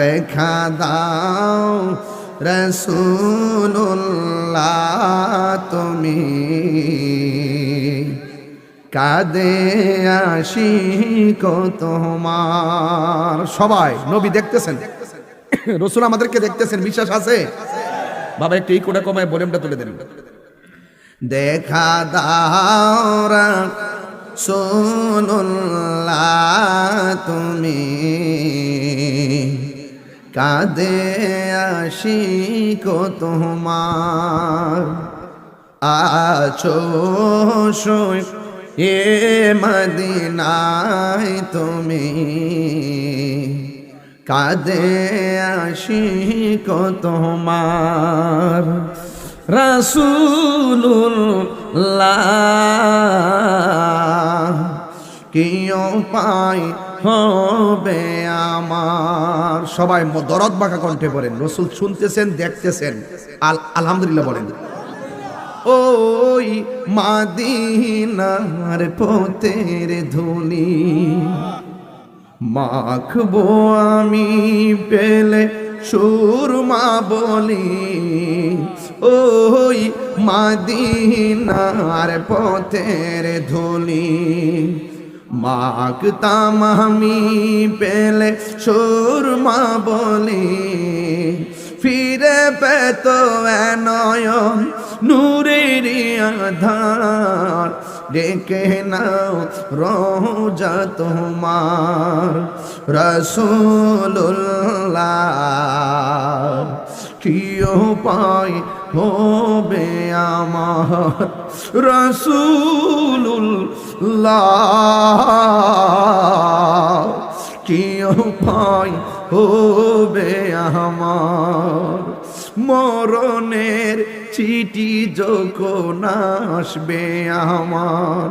দেখা দাও রসুল্লাহ তুমি। কাদে আসি তোমার। সবাই, নবী দেখতেছেন? রসুল আমাদেরকে দেখতেছেন, বিশ্বাস আছে? বাবা, একটু এই কোটা কমায় বলেমটা তুলে দেন। দেখা দাও সোনুল্লাহ তুমি। কাদে আসি কো তোমার। আছো সই এ মদিনায় তুমি। কাদে আসি কো তোমার। রসুল্লাহ কিয় পাই হবে আমার। সবাই দরদ বাঁকা কণ্ঠে বলেন, রসুল শুনতেছেন, দেখতেছেন। আল আলহামদুলিল্লাহ বলেন। ওই মাদিনার পথের ধুলি মাখবো আমি পেলে সুরমা বলি। ওই মাদিনার পথের ধুলি মাখতাম আমি পেলে সুরমা বলি। ফিরে পেত নয়ন নূরের আধার। ডেকে নাও রোজা তোমার রসুল্লাহ কিয় পাই হবে আমার রসুল্লাহ কিয় পাই হবে আমার? মরণের চিঠি যখন আসবে আমার?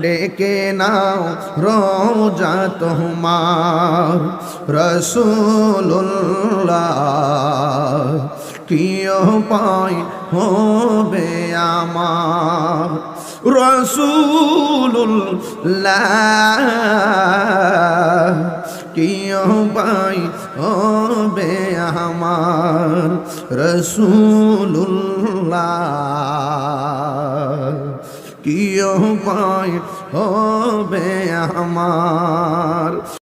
ডেকে নাও রোজা তোমার রসুল্লাহ কিয় পাই হবে আমার রসুল্লাহ কিয় পাই হবে আমার রসুল্লাহ কিয় উপায় হবে আমার?